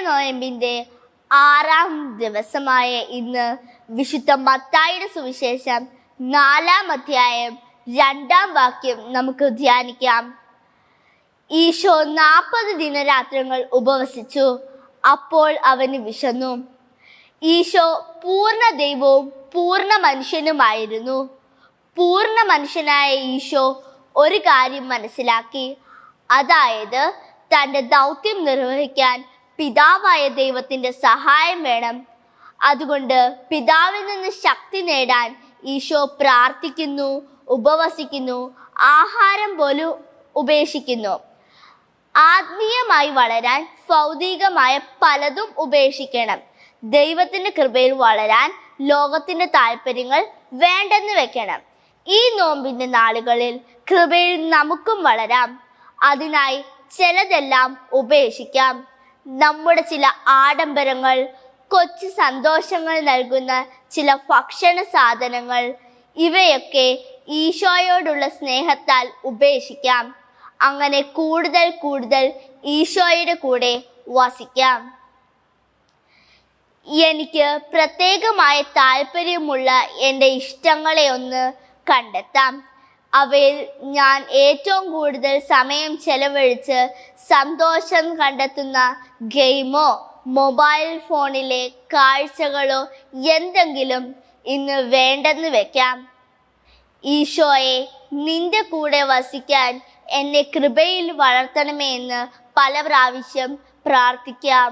നോയമ്പിന്റെ ആറാം ദിവസമായ ഇന്ന് വിശുദ്ധ മത്തായുടെ സുവിശേഷം നാലാം അധ്യായം രണ്ടാം വാക്യം നമുക്ക് ധ്യാനിക്കാം. ഈശോ നാൽപ്പത് ദിനരാത്രങ്ങൾ ഉപവസിച്ചു. അപ്പോൾ അവന് വിശന്നു. ഈശോ പൂർണ ദൈവവും പൂർണ മനുഷ്യനുമായിരുന്നു. പൂർണ മനുഷ്യനായ ഈശോ ഒരു കാര്യം മനസ്സിലാക്കി. അതായത് തന്റെ ദൗത്യം നിർവഹിക്കാൻ പിതാവായ ദൈവത്തിന്റെ സഹായം വേണം. അതുകൊണ്ട് പിതാവിൽ നിന്ന് ശക്തി നേടാൻ ഈശോ പ്രാർത്ഥിക്കുന്നു ഉപവസിക്കുന്നു ആഹാരം പോലും ഉപേക്ഷിക്കുന്നു. ആത്മീയമായി വളരാൻ ഭൗതികമായ പലതും ഉപേക്ഷിക്കണം. ദൈവത്തിന്റെ കൃപയിൽ വളരാൻ ലോകത്തിന്റെ താല്പര്യങ്ങൾ വേണ്ടെന്ന് വെക്കണം. ഈ നോമ്പിന്റെ നാളുകളിൽ കൃപയിൽ നമുക്കും വളരാം. അതിനായി ചിലതെല്ലാം ഉപേക്ഷിക്കാം. നമ്മുടെ ചില ആഡംബരങ്ങൾ കൊച്ചു സന്തോഷങ്ങൾ നൽകുന്ന ചില ഭക്ഷണ സാധനങ്ങൾ ഇവയൊക്കെ ഈശോയോടുള്ള സ്നേഹത്താൽ ഉപേക്ഷിക്കാം. അങ്ങനെ കൂടുതൽ കൂടുതൽ ഈശോയുടെ കൂടെ വസിക്കാം. എനിക്ക് പ്രത്യേകമായ താല്പര്യമുള്ള എന്റെ ഇഷ്ടങ്ങളെ ഒന്ന് കണ്ടെത്താം. അവയിൽ ഞാൻ ഏറ്റവും കൂടുതൽ സമയം ചെലവഴിച്ച് സന്തോഷം കണ്ടെത്തുന്ന ഗെയിമോ മൊബൈൽ ഫോണിലെ കാഴ്ചകളോ എന്തെങ്കിലും ഇന്ന് വേണ്ടെന്ന് വെക്കാം. ഈശോയെ നിന്റെ കൂടെ വസിക്കാൻ എന്നെ കൃപയിൽ വളർത്തണമേ എന്ന് പല പ്രാവശ്യം പ്രാർത്ഥിക്കാം.